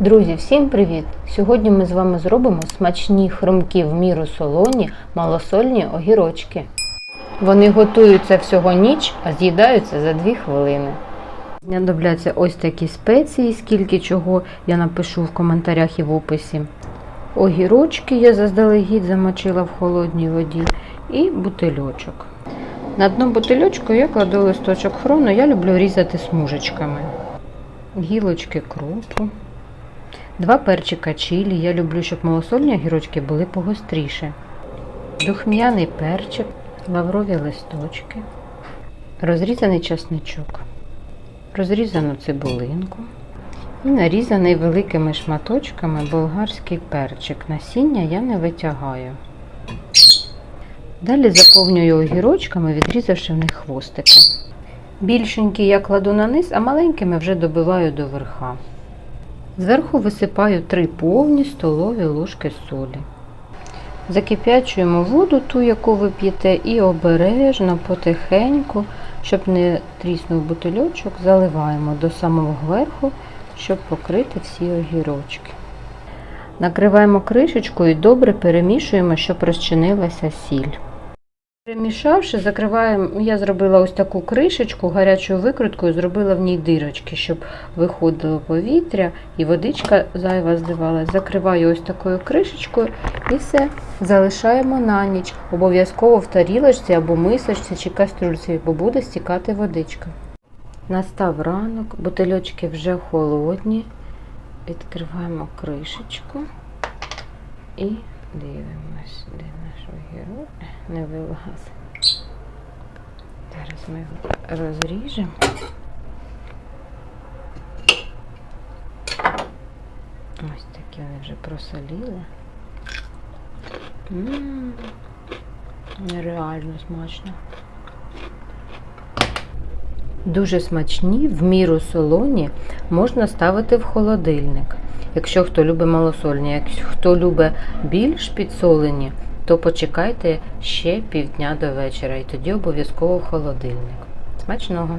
Друзі, всім привіт! Сьогодні ми з вами зробимо смачні хрумкі в міру солоні малосольні огірочки. Вони готуються всього ніч, а з'їдаються за 2 хвилини. Знадобляться ось такі спеції, скільки чого я напишу в коментарях і в описі. Огірочки я заздалегідь замочила в холодній воді і бутильочок. На дно бутильочку я кладу листочок хрону, я люблю різати смужечками. Гілочки крупу. Два перчика чилі. Я люблю, щоб малосольні огірочки були погостріше. Духм'яний перчик, лаврові листочки, розрізаний часничок, розрізану цибулинку і нарізаний великими шматочками болгарський перчик. Насіння я не витягаю. Далі заповнюю огірочками, відрізавши в них хвостики. Більшенькі я кладу на низ, а маленькими вже добиваю до верха. Зверху висипаю 3 повні столові ложки солі. Закип'ячуємо воду, ту, яку ви п'єте, і обережно, потихеньку, щоб не тріснув бутильочок, заливаємо до самого верху, щоб покрити всі огірочки. Накриваємо кришечкою і добре перемішуємо, щоб розчинилася сіль. Перемішавши, закриваємо, я зробила ось таку кришечку гарячою викруткою, зробила в ній дирочки, щоб виходило повітря і водичка зайва здавалася. Закриваю ось такою кришечкою і все. Залишаємо на ніч. Обов'язково в тарілочці або мисочці чи кастрюльці, бо буде стікати водичка. Настав ранок, бутильочки вже холодні. Відкриваємо кришечку і дивимось, не вилазить. Зараз ми його розріжемо. Ось такі вони вже просоліли. М, Нереально смачно. Дуже смачні, в міру солоні можна ставити в холодильник. Якщо хто любить малосольні, якщо хто любить більш підсолені, то почекайте ще півдня до вечора і тоді обов'язково холодильник. Смачного!